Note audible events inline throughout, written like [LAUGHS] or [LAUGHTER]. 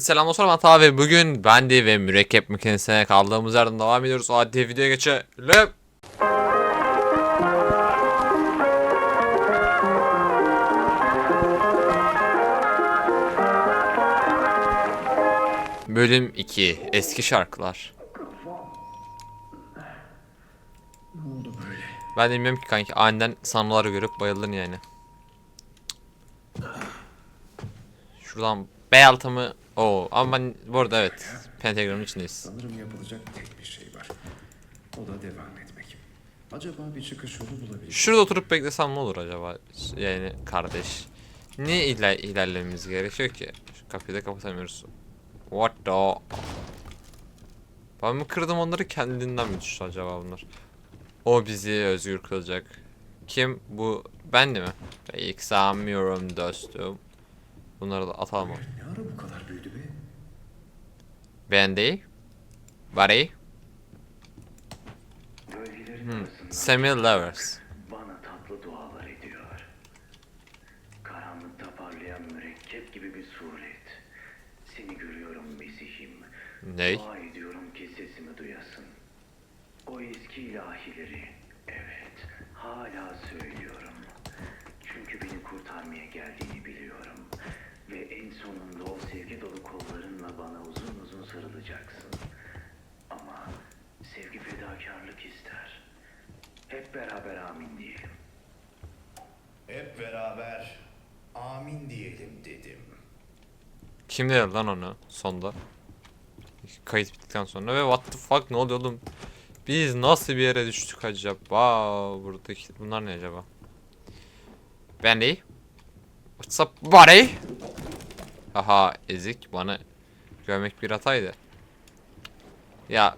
Selam dostlar ben Taha ve bugün Bendi ve mürekkep makinesine kaldığımız yerden devam ediyoruz. Hadi videoya geçelim. Bölüm 2 Eski şarkılar? Ben de bilmiyorum ki kanki aniden sanrıları görüp bayıldın yani. Şuradan B altımı Oo ama ben bu arada evet pentagramın içindeyiz. Sanırım yapılacak tek bir şey var. O da devam etmek. Acaba bir çıkış yolu bulabilir Şurada oturup beklesem ne olur acaba? Yani kardeş. Niye iler ilerlememiz gerekiyor ki? Şu kapıyı da kapatamıyoruz. What the? Ben mi kırdım onları kendinden mi düştü acaba bunlar? O bizi özgür kılacak. Kim bu? Ben de mi? Peki sanmıyorum dostum. Bunları da atalım. Ne ara bu kadar büyüdü be? Ben değil. Buddy. Hmm. Samuel Lovers. bana tatlı dualar ediyor. Karanlıkta parlayan mürekkep gibi bir suret. Seni görüyorum Mesih'im. Ney? Dua ediyorum ki sesimi duyasın. O eski ilahileri, evet, hala söylüyorum. Çünkü beni kurtarmaya geldiğini biliyorum. Ve en sonunda o sevgi dolu kollarınla bana uzun uzun sarılacaksın. Ama sevgi fedakarlık ister. Hep beraber amin diyelim. Hep beraber amin diyelim dedim. Kim dedi lan onu sonda? Kayıt bittikten sonra ve what the fuck ne oluyor oğlum? Biz nasıl bir yere düştük acaba? Buradaki bunlar ne acaba? Bendy? What's up buddy? Aha ezik bana görmek bir hataydı. Ya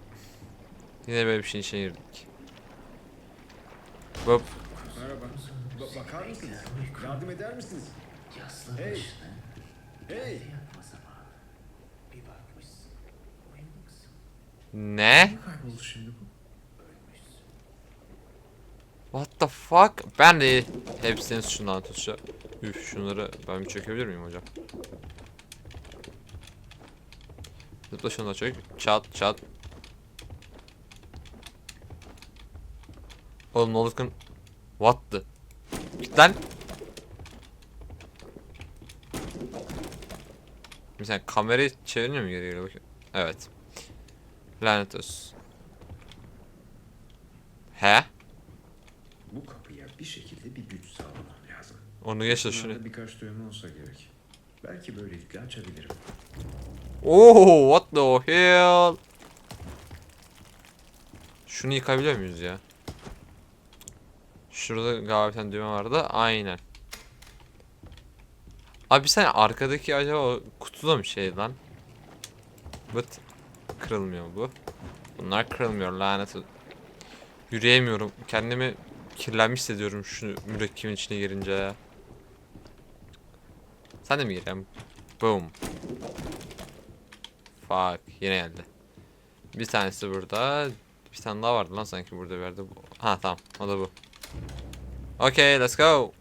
yine böyle bir şeyin içine girdik. Bop. Merhaba. Ba- bakar mısınız? Yardım eder misiniz? Hey! Hey! Bir bakmışsın, uyanıksın. Ne? Kayboldu şimdi bu. What the fuck? Ben de hepsinin suçundan tutuşa. Üf şunları ben bir çökebilir miyim hocam? Zıpla şunu da çök. Çat çat. Oğlum ne olur kın. What the? Git lan. Mesela kamerayı çeviriyor mu geri geri bakayım. Evet. Lanet olsun. He? Bu kapıya bir şekilde bir güç sağlamam lazım. Onu Bunlarda şunu. birkaç düğme olsa gerek. Belki böylelikle açabilirim. Oh, what the hell? Şunu yıkabiliyor muyuz ya? Şurada galiba bir tane düğme vardı. Aynen. Abi sen arkadaki acaba kutuda mı şey lan? Bıt. Kırılmıyor bu. Bunlar kırılmıyor lanet. Yürüyemiyorum. Kendimi kirlenmiş hissediyorum şu mürekkebin içine girince ya. Sen de mi girelim? Boom. Fuck yine geldi. Bir tanesi burada. Bir tane daha vardı lan sanki burada bir yerde. Ha tamam o da bu. Okay let's go.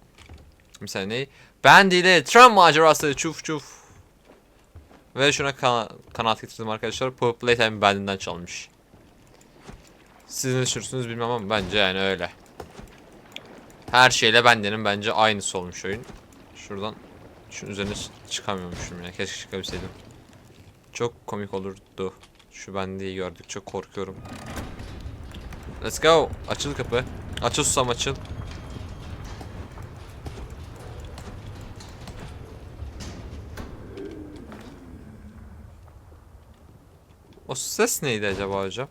Bir saniye. Bandy ile tram macerası çuf çuf. Ve şuna kana kanaat getirdim arkadaşlar. Pop Playtime bendinden çalmış. Siz ne düşünürsünüz bilmem ama bence yani öyle. Her şeyle bendenin bence aynısı olmuş oyun. Şuradan şunun üzerine çıkamıyormuşum ya. Keşke çıkabilseydim. Çok komik olurdu. Şu bendeyi gördükçe korkuyorum. Let's go. Açıl kapı. Açıl susam açıl. O ses neydi acaba hocam?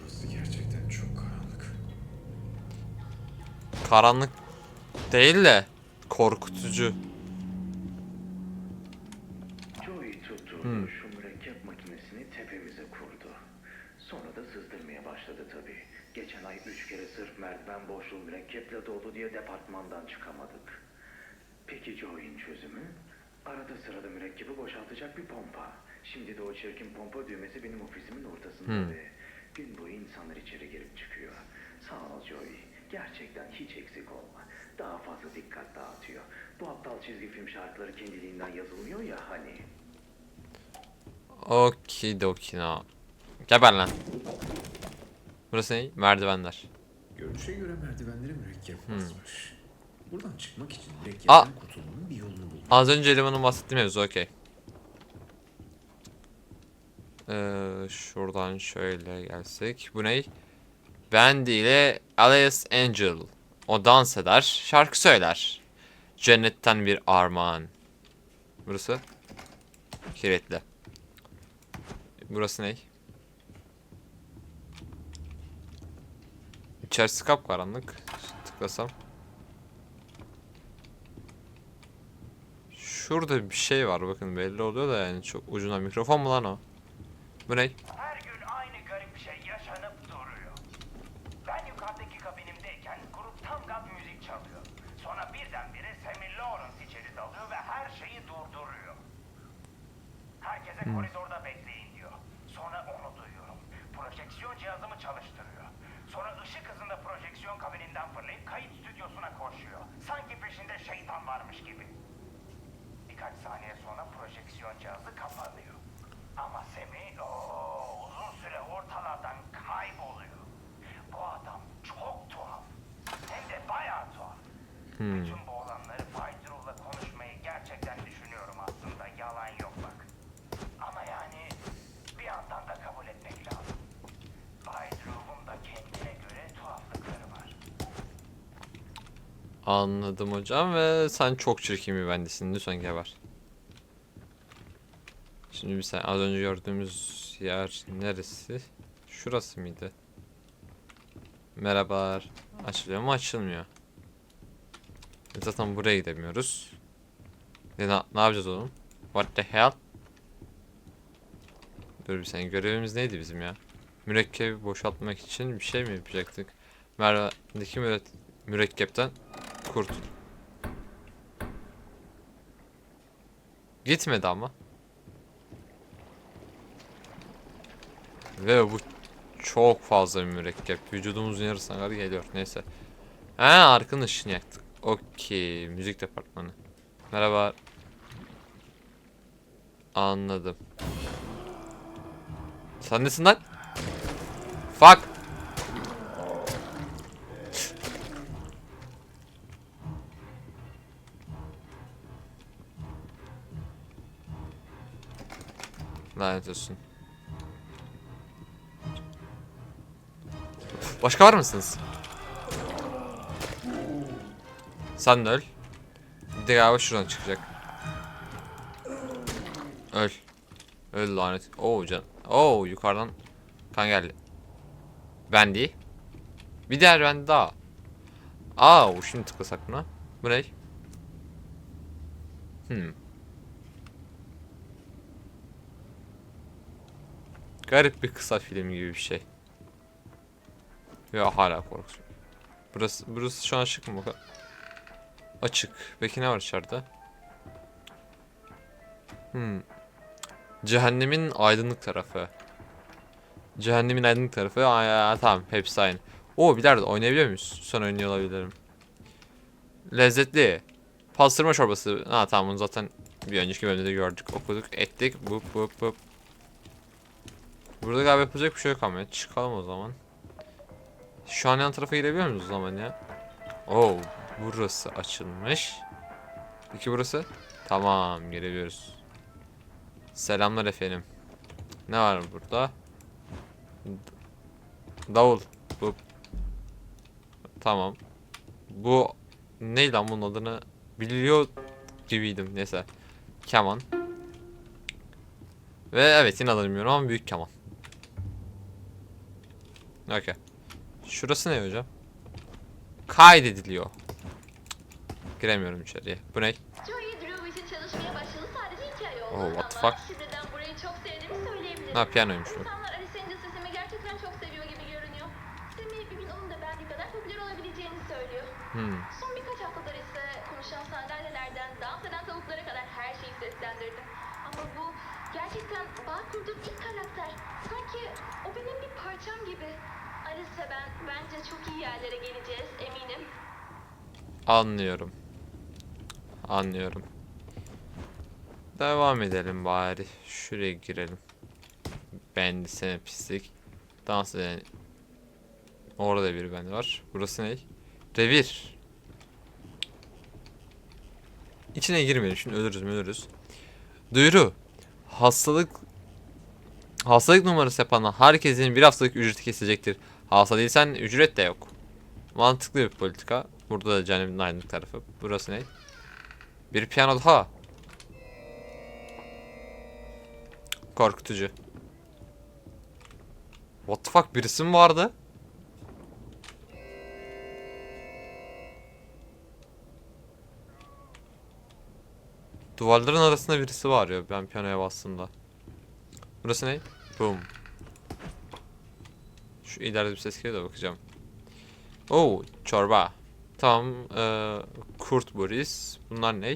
Burası gerçekten çok karanlık. Karanlık değil de korkutucu. Hmm. şu mürekkep makinesini tepemize kurdu. Sonra da sızdırmaya başladı tabii. Geçen ay üç kere sırf merdiven boşluğu mürekkeple doldu diye departmandan çıkamadık. Peki Joey'in çözümü? Arada sırada mürekkebi boşaltacak bir pompa. Şimdi de o çirkin pompa düğmesi benim ofisimin ortasında Hmm. ve gün boyu insanlar içeri girip çıkıyor. Sağ ol Joey. Gerçekten hiç eksik olma. Daha fazla dikkat dağıtıyor. Bu aptal çizgi film şarkıları kendiliğinden yazılmıyor ya hani. Okidoki no. Geber lan. Burası ne? Merdivenler. Görünüşe göre merdivenleri mürekkep basmış. Buradan çıkmak için Aa! mürekkepten kurtulmanın bir yolunu buldum. Az önce elemanın bahsettiğim mevzu okey. Ee, şuradan şöyle gelsek. Bu ne? Bandy ile Alice Angel. O dans eder, şarkı söyler. Cennetten bir armağan. Burası? Kilitli. Burası ne? İçerisi kapkaranlık. Tıklasam. Şurada bir şey var bakın belli oluyor da yani çok ucuna mikrofon mu lan o? Bu ne? Her gün aynı garip şey yaşanıp duruyor. Ben yukarıdaki kabinimdeyken grup tam gaz müzik çalıyor. Sonra birdenbire Sammy Lawrence içeri dalıyor ve her şeyi durduruyor. Herkese koridorda bekleyin diyor. Sonra onu duyuyorum. Projeksiyon cihazımı çalıştırıyor. Sonra ışık hızında projeksiyon kabininden fırlayıp kayıt stüdyosuna koşuyor. Sanki peşinde şeytan varmış gibi. Birkaç saniye sonra projeksiyon cihazı kapanıyor. Ama Semih ooo, uzun süre ortalardan kayboluyor. Bu adam çok tuhaf. Hem de bayağı tuhaf. Bütün bu olanları Bay Drew'la konuşmayı gerçekten düşünüyorum aslında. Yalan yok bak. Ama yani bir yandan da kabul etmek lazım. Bay Drew'un da kendine göre tuhaflıkları var. Anladım hocam ve sen çok çirkin bir bendesin lütfen geber. Şimdi bir sen az önce gördüğümüz yer neresi? Şurası mıydı? Merhabalar. Açılıyor mu? Açılmıyor. E Zaten buraya gidemiyoruz. E ne, ne yapacağız oğlum? What the hell? Dur bir saniye görevimiz neydi bizim ya? Mürekkebi boşaltmak için bir şey mi yapacaktık? Merve'deki müre mürekkepten kurt. Gitmedi ama. Ve bu çok fazla bir mürekkep. Vücudumuzun yarısına kadar geliyor. Neyse. Ha arkanın ışığını yaktık. Okey. Müzik departmanı. Merhaba. Anladım. Sen nesin lan? Fuck. Lanet olsun. Başka var mısınız? Sen de öl. Bir de şuradan çıkacak. Öl. Öl lanet. Oo can. Oo yukarıdan kan geldi. Ben değil. Bir diğer ben daha. Aa şimdi tıklasak mı? Bu ne? Hmm. Garip bir kısa film gibi bir şey. Ya hala korkusun. Burası burası şu an açık mı? Açık. Peki ne var içeride? Hmm. Cehennemin aydınlık tarafı. Cehennemin aydınlık tarafı. Aa, ya, tamam hepsi aynı. Oo bilardo oynayabiliyor muyuz? Son oynuyor olabilirim. Lezzetli. Pastırma çorbası. Ha tamam bunu zaten bir önceki bölümde de gördük, okuduk, ettik. Bup bup bup. Burada galiba yapacak bir şey yok ama çıkalım o zaman. Şu an yan tarafa girebiliyor muyuz o zaman ya? Oo, burası açılmış. Peki burası? Tamam, girebiliyoruz. Selamlar efendim. Ne var burada? Davul. Bu. Tamam. Bu ne lan bunun adını biliyor gibiydim. Neyse. Keman. Ve evet yine adını bilmiyorum ama büyük keman. Okey. Şurası ne hocam? Kaydediliyor. Giremiyorum içeriye. Bu ne? Joey Drew için çalışmaya başladı sadece iki ay oldu Oh, what the fuck? şimdiden burayı çok sevdiğimi söyleyebilirim. Ha piyanoymuş bu. İnsanlar Alice Angel sesimi gerçekten çok seviyor gibi görünüyor. Sammy bir gün onun da Bendy kadar popüler olabileceğini söylüyor. Hmm. Anlıyorum. Anlıyorum. Devam edelim bari. Şuraya girelim. Bendi seni pislik. Dans eden. Orada da bir bendi var. Burası ne? Revir. İçine girmeyelim şimdi ölürüz ölürüz. Duyuru. Hastalık Hastalık numarası yapana herkesin bir haftalık ücreti kesilecektir. Hasta değilsen ücret de yok. Mantıklı bir politika. Burada da cehennemin aydınlık tarafı. Burası ne? Bir piyano daha. Korkutucu. What the fuck birisi mi vardı? Duvarların arasında birisi var ya ben piyanoya bastığımda. Burası ne? Boom. Şu ileride bir ses geliyor da bakacağım. Oo, çorba. Tamam, eee, kurt Boris. Bunlar ne?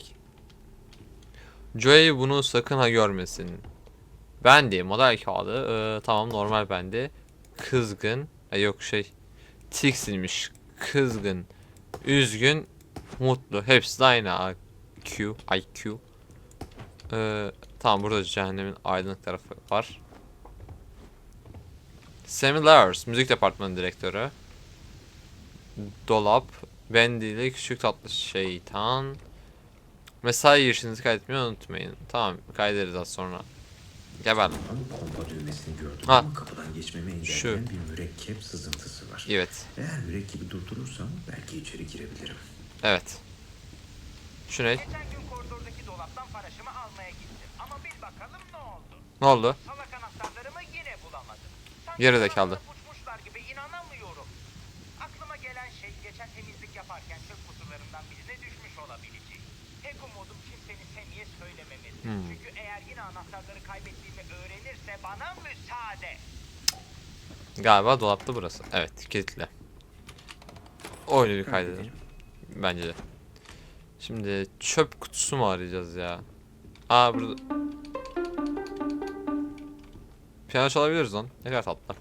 Joey bunu sakın ha görmesin. Bendi, model kağıdı. eee, tamam normal bendi. Kızgın. E, yok şey. Tiksinmiş. Kızgın. Üzgün. Mutlu. Hepsi de aynı IQ. IQ. Eee Tamam burada cehennemin aydınlık tarafı var. Sammy Lars, müzik departmanı direktörü. Dolap, Bendy ile küçük tatlı şeytan. Mesai girişinizi kaydetmeyi unutmayın. Tamam kaydederiz az sonra. Geber. Pompa düğmesini gördüm Ha. ama kapıdan geçmemi engelleyen Şu. bir mürekkep sızıntısı var. Evet. Eğer mürekkebi durdurursam belki içeri girebilirim. Evet. Şu ne? Geçen gün koridordaki dolaptan paraşımı almaya gittim. Ama bil bakalım ne oldu? Ne oldu? Salak anahtarlarımı yine bulamadım. Sanki Geride kaldı. Yaparken çöp kutularından birine düşmüş olabileceği. Tek umudum kimsenin Semi'ye söylememesi. Hmm. Çünkü eğer yine anahtarları kaybettiğimi öğrenirse bana müsaade. Galiba dolapta burası. Evet kilitli. Oyunu bir kaydedelim. Bence de. Şimdi çöp kutusu mu arayacağız ya? Aa burada... Piyano çalabiliriz lan. Ne kadar tatlı.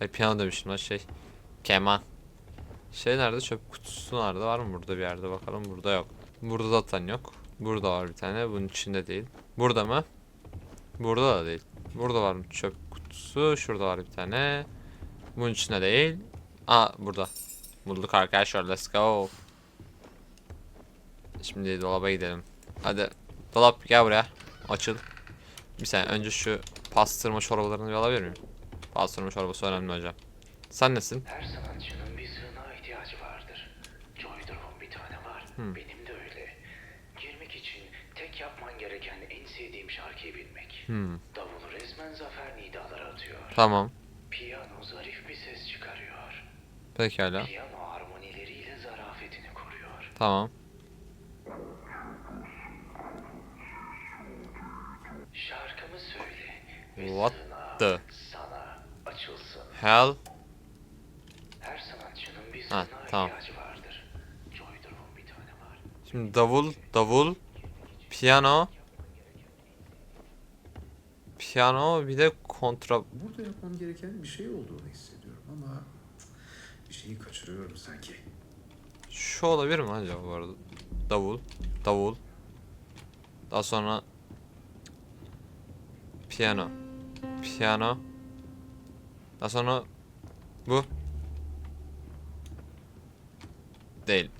Ay piyano demişim lan şey. Keman. Şey nerede? Çöp kutusu nerede? Var mı burada bir yerde bakalım. Burada yok. Burada zaten yok. Burada var bir tane. Bunun içinde değil. Burada mı? Burada da değil. Burada var mı çöp kutusu? Şurada var bir tane. Bunun içinde değil. Aa burada. Bulduk arkadaşlar. Let's go. Şimdi dolaba gidelim. Hadi. Dolap gel buraya. Açıl. Bir saniye önce şu pastırma çorbalarını bir alabilir miyim? Pastırma çorbası önemli hocam. Sen nesin? Her sanatçının bir sığınağa ihtiyacı vardır. Joy'dur'un bir tane var. Hmm. Benim de öyle. Girmek için tek yapman gereken en sevdiğim şarkıyı bilmek. Hmm. Davulu resmen zafer nidaları atıyor. Tamam. Piyano zarif bir ses çıkarıyor. Pekala. Piyano harmonileriyle zarafetini koruyor. Tamam. Şarkımı söyle What the- sana açılsın. Hell. Her sanatçının bir Ha, tamam. ihtiyacı vardır. Joy'dur'un bir tane var. Şimdi davul, davul, piyano. Piyano bir de kontra... Burada yapmam gereken bir şey olduğunu hissediyorum ama bir şeyi kaçırıyorum sanki. Şu olabilir mi acaba bu arada? Davul, davul. Daha sonra piyano, piyano. Daha sonra bu. Değil.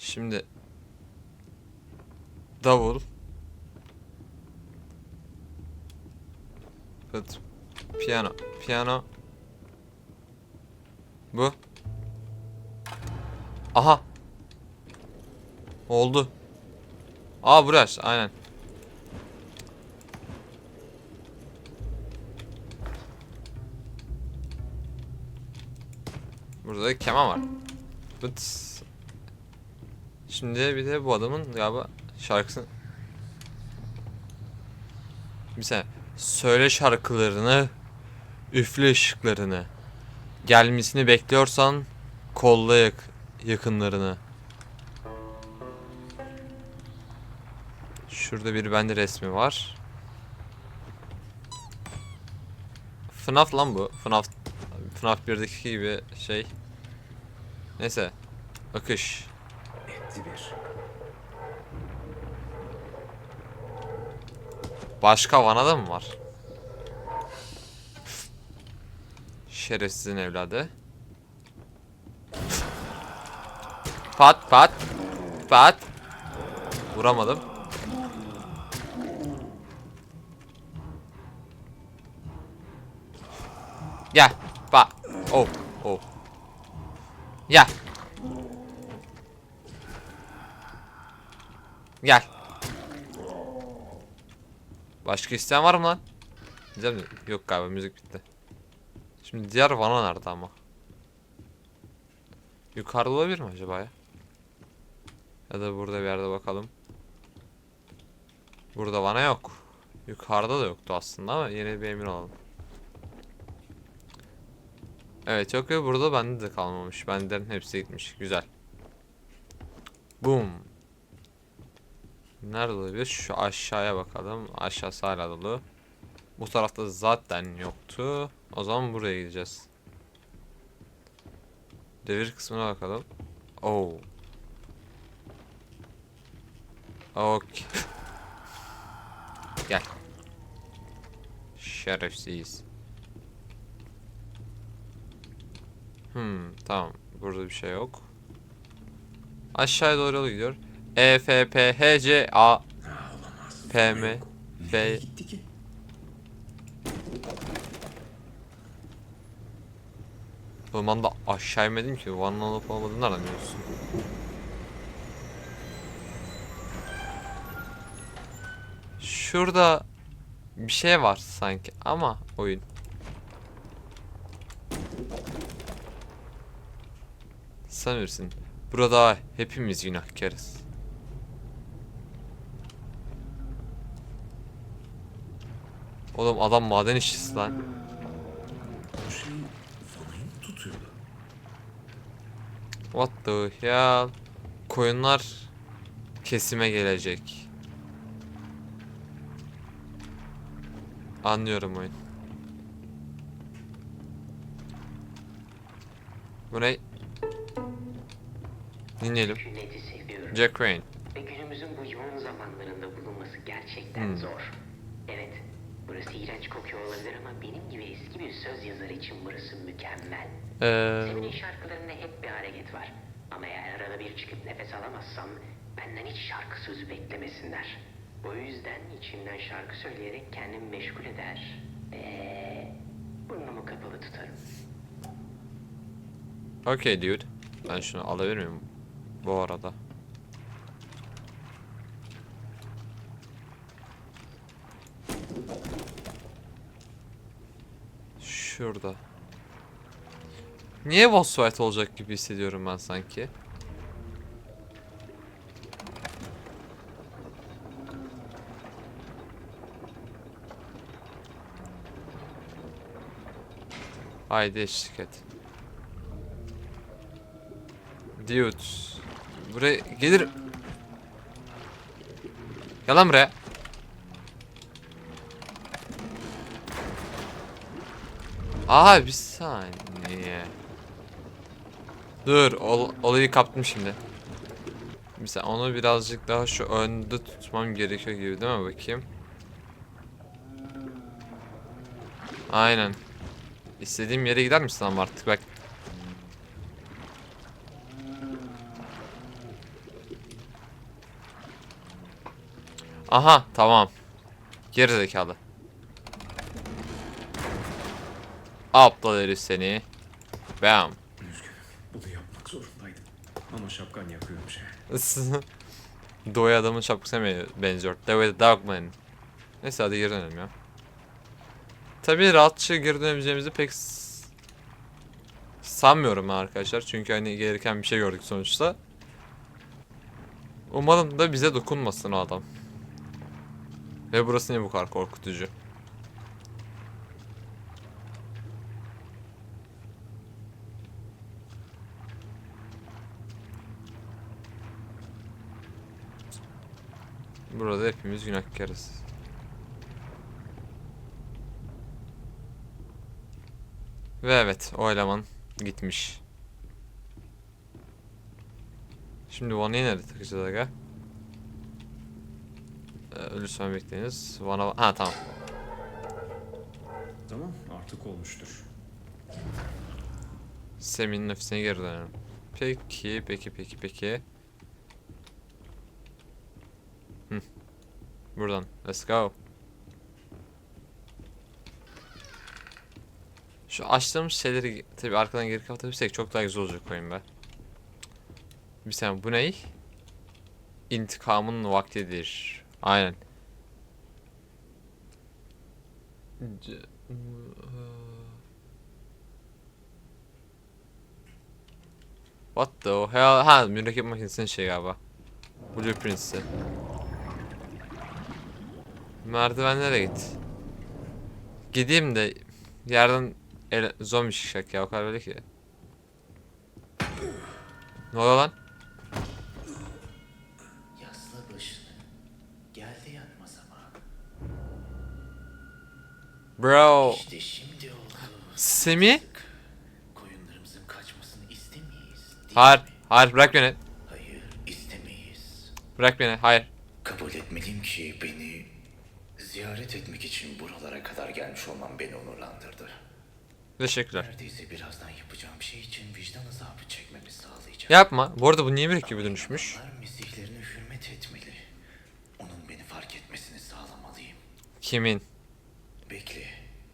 Şimdi davul Pıt. Piyano. Piyano. Bu. Aha. Oldu. Aa burası aynen. Burada da keman var. Pıt. Şimdi bir de bu adamın galiba şarkısını bir saniye. Söyle şarkılarını, üfle ışıklarını. Gelmesini bekliyorsan kolla yak yakınlarını. Şurada bir bende resmi var. FNAF lan bu. FNAF FNAF 1'deki gibi şey. Neyse. Akış. Bir. Başka vanada mı var? Şerefsizin evladı. Pat pat. Pat. Vuramadım. Gel. Gel. Başka isteyen var mı lan? Güzel? Yok galiba müzik bitti. Şimdi diğer vana nerede ama? Yukarıda olabilir mi acaba ya? Ya da burada bir yerde bakalım. Burada vana yok. Yukarıda da yoktu aslında ama yine bir emin olalım. Evet yok ya burada bende de kalmamış. Benden hepsi gitmiş. Güzel. Boom. Nerede olabilir? Şu aşağıya bakalım. Aşağısı hala dolu. Bu tarafta zaten yoktu. O zaman buraya gideceğiz. Devir kısmına bakalım. Oh. Okay. [LAUGHS] Gel. Şerefsiz. Hmm, tamam. Burada bir şey yok. Aşağıya doğru gidiyor. E F P H C A. P M. F de aşağı inmedim ki. Van'ın olup olmadığını nereden biliyorsun? Şurada bir şey var sanki ama oyun. Sanırsın. Burada hepimiz günahkarız. Oğlum adam maden işçisi lan. Bu şey fanayı mı tutuyordu? What the hell? Koyunlar kesime gelecek. Anlıyorum oyun. Bu ne? Dinleyelim. Seviyorum. Jack Rain. Ve günümüzün bu yoğun zamanlarında bulunması gerçekten Hmm. zor. Evet, burası iğrenç kokuyor olabilir ama benim gibi eski bir söz yazarı için burası mükemmel. Ee, Semin'in şarkılarında hep bir hareket var. Ama eğer arada bir çıkıp nefes alamazsam benden hiç şarkı sözü beklemesinler. O yüzden içimden şarkı söyleyerek kendimi meşgul eder. Ve burnumu kapalı tutarım. okay dude. Ben şunu alabilir miyim? Bu arada. Şurada. Niye boss fight olacak gibi hissediyorum ben sanki? Haydi eşlik et. Dude. Buraya gelir. Gel lan buraya. Aha bir saniye. Dur ol- olayı kaptım şimdi. Mesela onu birazcık daha şu önde tutmam gerekiyor gibi değil mi bakayım. Aynen. İstediğim yere gider misin ama artık bak. Aha tamam. Geri zekalı. Aptal herif seni. Bam. Bunu yapmak zorundaydım. Ama şapkan yakıyormuş. [LAUGHS] Doğu adamın şapkasına benziyor? David Dogman. Neyse hadi geri dönelim ya. Tabii rahatça geri dönebileceğimizi pek sanmıyorum arkadaşlar. Çünkü hani gereken bir şey gördük sonuçta. Umarım da bize dokunmasın o adam. Ve burası niye bu kadar korkutucu? Burada hepimiz günahkarız. Ve evet o eleman gitmiş. Şimdi Vana'yı nerede takacağız aga? Ee, lütfen bekleyiniz. Vana... Ha tamam. Tamam artık olmuştur. Semih'in ofisine geri dönelim. Peki, peki, peki, peki. Buradan. Let's go. Şu açtığımız şeyleri tabi arkadan geri kapatabilirsek çok daha güzel olacak oyun be. Bir saniye bu ne? İntikamın vaktidir. Aynen. What the hell? Ha mürekkep makinesinin şey galiba. Blueprints'i. Merdivenlere git. Gideyim de yerden ele, zombi çıkacak ya o kadar böyle ki. Ne oluyor lan? Yasla başını. Geldi yatma zamanı. Bro. İşte şimdi oldu. Semi? Koyunlarımızın kaçmasını istemeyiz. değil Hayır. mi? Hayır bırak beni. Hayır istemeyiz. Bırak beni. Hayır. Kabul etmeliyim ki beni ziyaret etmek için buralara kadar gelmiş olmam beni onurlandırdı. Teşekkürler. Neredeyse birazdan yapacağım şey için vicdan azabı çekmemi sağlayacak. Yapma. Bu arada bu niye mürekkebe dönüşmüş? Onlar mesihlerine hürmet etmeli. Onun beni fark etmesini sağlamalıyım. Kimin? Bekle.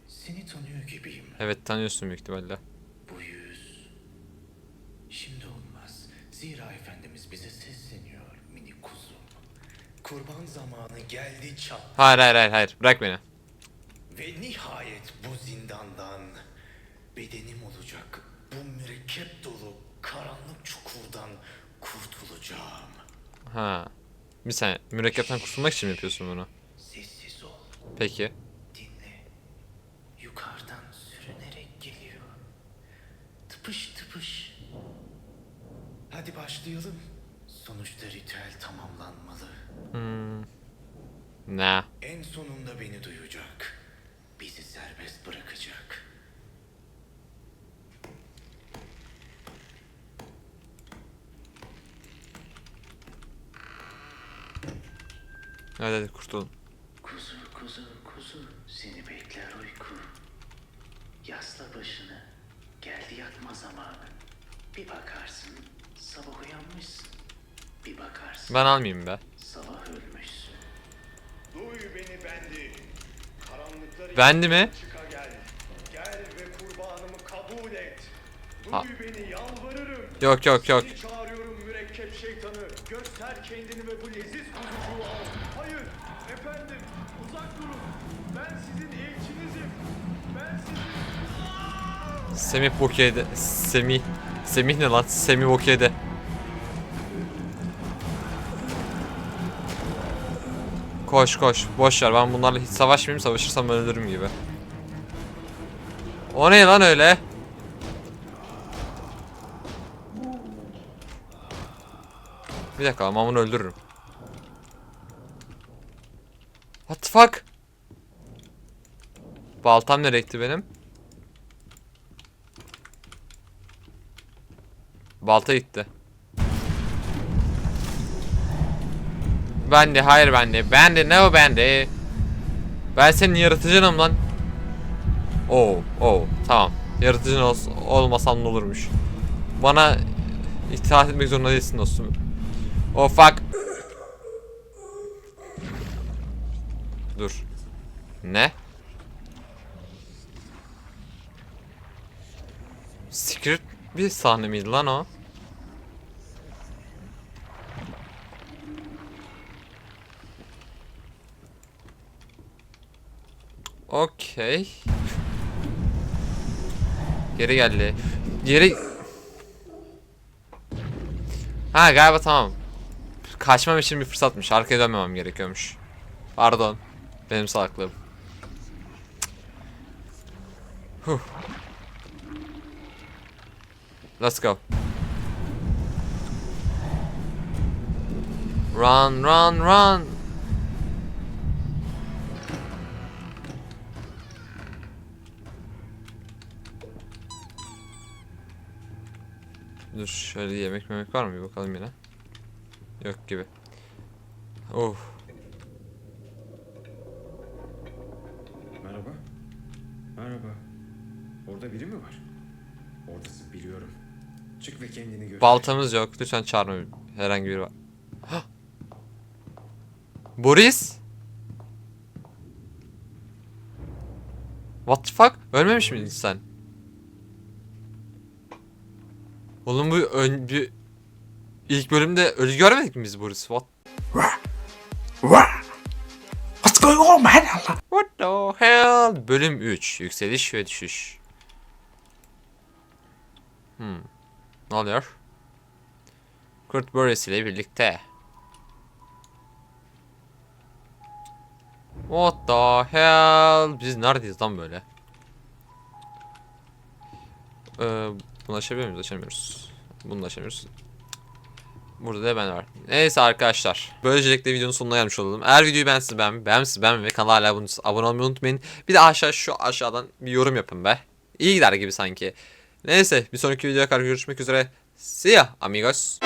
Seni tanıyor gibiyim. Evet tanıyorsun büyük ihtimalle. Bu yüz... Şimdi olmaz. Zira Efendimiz bize sesleniyor mini kuzum. Kurban zamanı geldi çat. Hayır hayır hayır hayır. Bırak beni. Ve nihayet bu zindandan bedenim olacak. Bu mürekkep dolu karanlık çukurdan kurtulacağım. Ha. Bir saniye. Mürekkepten kurtulmak için mi yapıyorsun bunu? Sessiz ol. Peki. Dinle. Yukarıdan sürünerek geliyor. Tıpış tıpış. Hadi başlayalım. Sonuçta ritüel tamamlanmalı. Hmm. Ne? En sonunda beni duyacak. Bizi serbest bırakacak. Hadi hadi kurtulun. Kuzu kuzu kuzu seni bekler uyku. Yasla başını. Geldi yatma zamanı. Bir bakarsın sabah uyanmışsın. Bir bakarsın Ben almayayım be. sabah ölmüşsün. Duy beni bendi. Karanlıkları Bendi mi? çıka gel. Gel ve kurbanımı kabul et. Duy Ha. beni yalvarırım. Yok yok yok. Seni çağırıyorum mürekkep şeytanı. Göster kendini ve bu leziz kuzucuğu al. Hayır efendim uzak durun. Ben sizin elçinizim. Ben sizin... Semih Bokiye'de. Semih. Semih ne lan? Semih Bokiye'de. Koş koş. Boş ver. Ben bunlarla hiç savaşmayayım. Savaşırsam ölürüm gibi. O ne lan öyle? Bir dakika ama bunu öldürürüm. What the fuck? Baltam nereye gitti benim? Balta gitti. Ben de hayır ben de. Ben de ne o ben de. Ben senin yaratıcınım lan. Oo, oo, tamam. Yaratıcın ol, olmasam ne olurmuş. Bana itaat etmek zorunda değilsin dostum. Oh fuck. Dur. Ne? Secret bir sahne miydi lan o? Okey. Geri geldi. Geri... Ha galiba tamam. Kaçmam için bir fırsatmış. Arkaya dönmemem gerekiyormuş. Pardon. Benim salaklığım. Huh. Let's go. Run, run, run. Dur şöyle yemek memek var mı bir bakalım yine. Yok gibi. Oh. Merhaba. Merhaba. Orada biri mi var? Oradasın biliyorum. Çık ve kendini göster. Baltamız yok. Lütfen çağırma herhangi biri var. Hah! Boris? What the fuck? Ölmemiş miydin sen? Oğlum bu ön bir ilk bölümde ölü görmedik mi biz Boris? What? What's going on, man? What the hell? Bölüm 3. Yükseliş ve düşüş. Hmm. Ne oluyor? Kurt Boris ile birlikte. What the hell? Biz neredeyiz lan böyle? Ee, bunu açabiliyor muyuz? Açamıyoruz. Bunu da açamıyoruz. Burada da ben var. Neyse arkadaşlar. Böylelikle videonun sonuna gelmiş olalım. Eğer videoyu beğensiz ben, beğenmişsiniz ben ve kanala hala abone, abone olmayı unutmayın. Bir de aşağı şu aşağıdan bir yorum yapın be. İyi gider gibi sanki. Neyse bir sonraki videoya kadar görüşmek üzere. See ya amigos.